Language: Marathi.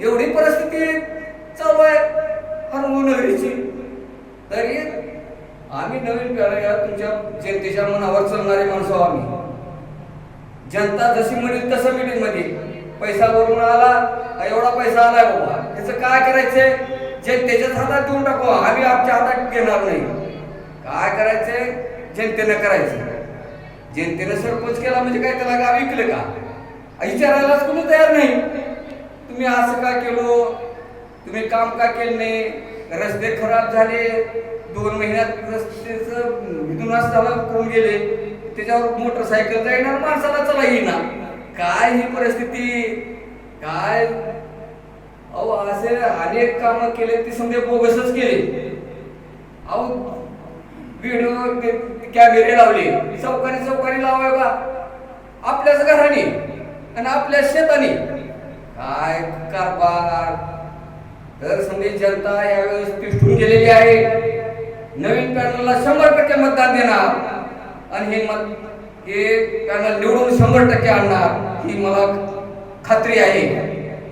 एवढी परिस्थिती चालू आहे हरवू नगरीची. तरी आम्ही नवीन पिढ्या तुमच्या जनतेच्या मनावर चालणारे माणसं आम्ही. जनता जशी म्हणेल तसं मिळेल मध्ये. पैसा वरून आला एवढा पैसा आलाय बाबा. त्याचं काय करायचंय? जनतेच्याच हातात देऊन टाकू. आम्ही आमच्या हातात घेणार नाही. काय करायचंय? जनतेनं करायचं. जनतेनं सरपंच केला म्हणजे काय? त्याला गाव विकलं का? विचारायलाच कोणी तयार नाही. तुम्ही असं का केलो? तुम्ही काम का केलं नाही? रस्ते खराब झाले. दोन महिन्यात रस्त्याचं विधुनास झाला करून गेले? त्याच्यावर मोटरसायकल येणार माणसाला चला येणार काय ही परिस्थिती? काय? अहो असे अनेक कामं केले ते समजे बोगसच केले. अहो व्हिडिओ कॅमेरे लावले. चौकारी चौकारी लावाय का आपल्याच घराने आणि आपल्या शेताने. काय कारभार? तर संदेश जनता यावेळेस पिष्टून गेलेली आहे. नवीन पॅनलला शंभर टक्के मतदान देणार. आणि हे मत हे पॅनल निवडून शंभर टक्के आणणार ही मला खात्री आहे.